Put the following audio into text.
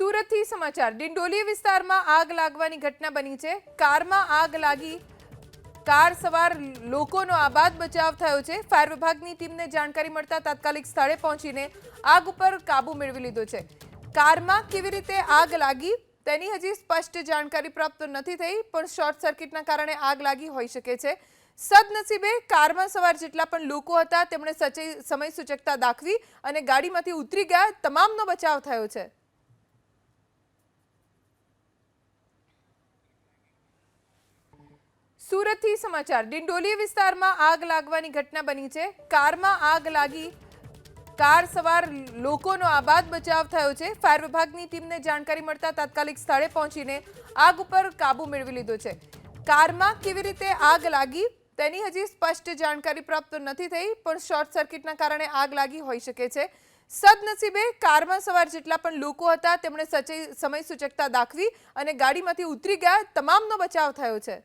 સુરતથી સમાચાર. ડિંડોલી વિસ્તારમાં આગ લાગવાની ઘટના બની છે. કારમાં આગ લાગી. કાર સવાર લોકોનો આબાદ બચાવ થયો છે. ફાયર વિભાગની ટીમને જાણકારી મળતા તાત્કાલિક સ્થળે પહોંચીને આગ ઉપર કાબુ મેળવી લીધો છે. કારમાં કેવી રીતે આગ લાગી તેની હજી સ્પષ્ટ જાણકારી પ્રાપ્ત નથી થઈ, પણ શોર્ટ સર્કિટના કારણે આગ લાગી હોઈ શકે છે. સદનસીબે કારમાં સવાર જેટલા પણ લોકો હતા, તેમણે સમય સૂચકતા દાખવી અને ગાડીમાંથી ઉતરી ગયા, તમામનો બચાવ થયો છે. સુરતથી સમાચાર. ડિંડોલી વિસ્તારમાં આગ લાગવાની ઘટના બની છે. કારમાં આગ લાગી. કાર સવાર લોકોનો આબાદ બચાવ થયો છે. ફાયર વિભાગની ટીમને જાણકારી મળતા તાત્કાલિક સ્થળે પહોંચીને આગ ઉપર કાબુ મેળવી લીધો છે. કારમાં કેવી રીતે આગ લાગી તેની હજી સ્પષ્ટ જાણકારી પ્રાપ્ત નથી થઈ, પણ શોર્ટ સર્કિટના કારણે આગ લાગી હોઈ શકે છે. સદનસીબે કારમાં સવાર જેટલા પણ લોકો હતા, તેમણે સમય સૂચકતા દાખવી અને ગાડીમાંથી ઉતરી ગયા, તમામનો બચાવ થયો છે.